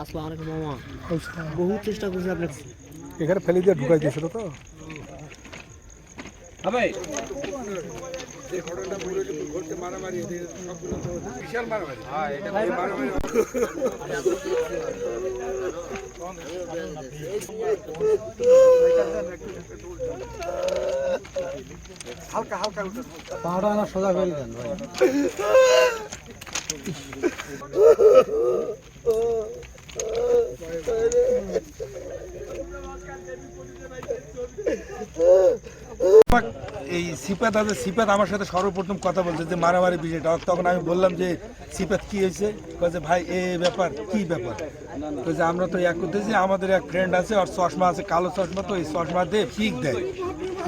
আসসালামু আলাইকুম বহু চেষ্টা করছি আপনাকে। এখানে ফেলে দিয়ে ঢুকাই দিয়েছিল তো। ভাই। বিশাল মারামারি। হ্যাঁ মারামারি। পাহাড়া না সোজা ফেলে দেন ভাই এই সিপাত আছে সিপাত আমার সাথে সর্বপ্রথম কথা বলছে যে মারামারি বিষয়টা। তখন আমি বললাম যে সিপাত কি হয়েছে? যে ভাই এ ব্যাপার কি ব্যাপার? যে আমরা তো এক করতেছি আমাদের এক ফ্রেন্ড আছে ওর চশমা আছে কালো চশমা তো এই চশমা দিয়ে পিক দেয়।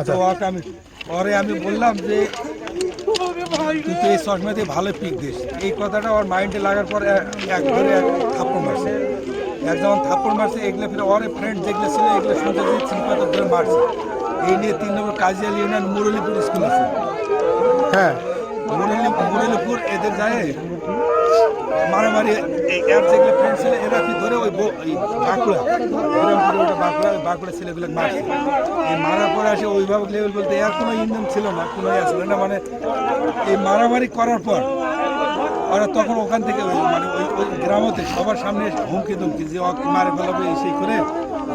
তো ওকে আমি পরে আমি বললাম যে তুই তো এই চশমা দিয়ে ভালো পিক দিস। এই কথাটা ওর মাইন্ডে লাগার পর এক এক ধরে এক থাপ্পড় মারছে। এক যখন থাপ্পড় মারছে এগুলো ফিরে ওর ফ্রেন্ড যেগুলো ছিল এগুলো শুনতে সিপাত ধরে মারছে। এই নিয়ে তিন নম্বর কাজিয়াল ইউনিয়ন মুরলীপুর স্কুল আছে। হ্যাঁ মুরলী মুরলীপুর এদের যায় মারামারি এর যেগুলো ফ্রেন্ড এরা কি ধরে ওই বাঁকুড়া বাঁকুড়া বাঁকুড়া ছেলেগুলো মারছে। এই মারার পরে আসে অভিভাবক লেভেল বলতে, এর কোনো ইন্ধন ছিল না, কোনো ইয়ে ছিল না মানে এই মারামারি করার পর ওরা তখন ওখান থেকে মানে ওই ওই গ্রামতে সবার সামনে হুমকি দুমকি যে ওকে মারে ফেলাবে সেই করে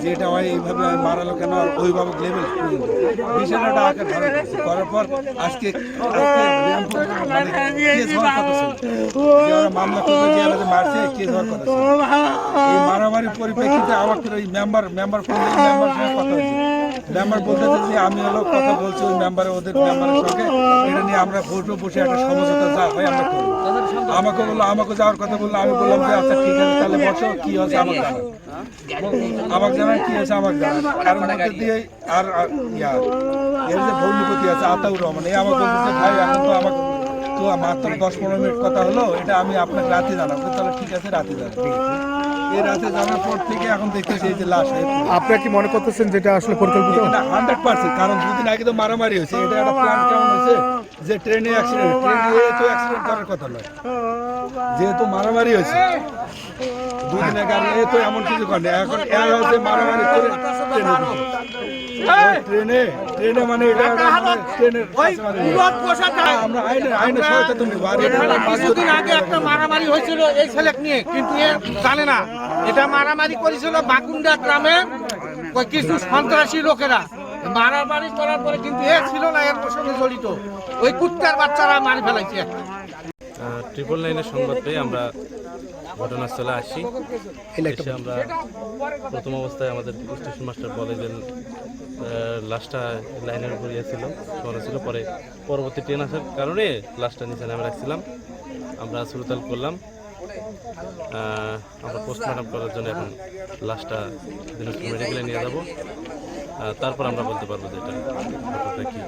যে এটা হয়, এইভাবে মারালো কেন, আর অভিভাবক লেভেল বিষয়টা করছে। করার পর আজকে মানে মামলা এরা মারছে, কে ধর কথা মারামারির পরিপ্রেক্ষিতে আমাকে ওই মেম্বার মেম্বার ফোন মেম্বার কথা হয়েছে মেম্বার বলতেছে যে আমি হলো কথা বলছি ওই মেম্বারে ওদের মেম্বারের সঙ্গে। এটা নিয়ে আমরা বসবো বসে একটা সমঝোতা যা হয় আমরা করব আমাকে বলল, আমাকে যাওয়ার কথা বলল, আমি বললাম যে আচ্ছা ঠিক আছে, তাহলে বসো, কি হচ্ছে আমাকে আমাকে জানান কি আছে আমাকে জানান আর মধ্যে দিয়ে আর ইয়া, এর যে ভৌনিপতি আছে, আতাউর রহমান, এই আমাকে বলতেছে ভাই, এখন তো আমাকে, তো মাত্র দশ পনেরো মিনিট কথা হলো, এটা আমি আপনাকে রাতে জানাব। তাহলে ঠিক আছে, রাতে জানাব। এই রাতে জানার পর থেকে এখন দেখতেছি এই যে লাশ। আপনারা কি মনে করতেছেন যেটা আসলে পরিকল্পিত? এটা হান্ড্রেড পার্সেন্ট কারণ দুদিন আগে তো মারামারি হয়েছে। এটা একটা প্ল্যান কেমন হয়েছে? যে ট্রেনে অ্যাক্সিডেন্ট ট্রেনে তো অ্যাক্সিডেন্ট করার কথা নয়। যেহেতু মারামারি হয়েছে দুদিন আগে এ তো এমন কিছু করে না। এখন এর হচ্ছে মারামারি করে ট্রেনে ট্রেনে ট্রেনে মানে এটা মানে ট্রেনের আমরা আইনে আইনে সহায়তা তুমি কিছুদিন আগে একটা মারামারি হয়েছিল এই ছেলেক নিয়ে কিন্তু এ জানে না। এটা মারামারি করেছিল বাকুন্ডা গ্রামে কিছু সন্ত্রাসী লোকেরা। মারামারি করার পরে কিন্তু এ ছিল না এর সঙ্গে জড়িত। ওই কুত্তার বাচ্চারা মারি ফেলাইছে। ট্রিপল নাইনের সংবাদ পেয়ে আমরা ঘটনাস্থলে আসি। এসে আমরা প্রথম অবস্থায় আমাদের স্টেশন মাস্টার বলে যে লাশটা লাইনের উপর ইয়ে ছিল শহরে ছিল। পরে পরবর্তী ট্রেন আসার কারণে লাশটা নিচে নামে রাখছিলাম। আমরা সুরতাল করলাম। আমরা পোস্টমর্টম করার জন্য এখন লাশটা দিনাজপুর মেডিকেলে নিয়ে যাব। তারপর আমরা বলতে পারব যে এটা ঘটনাটা কী।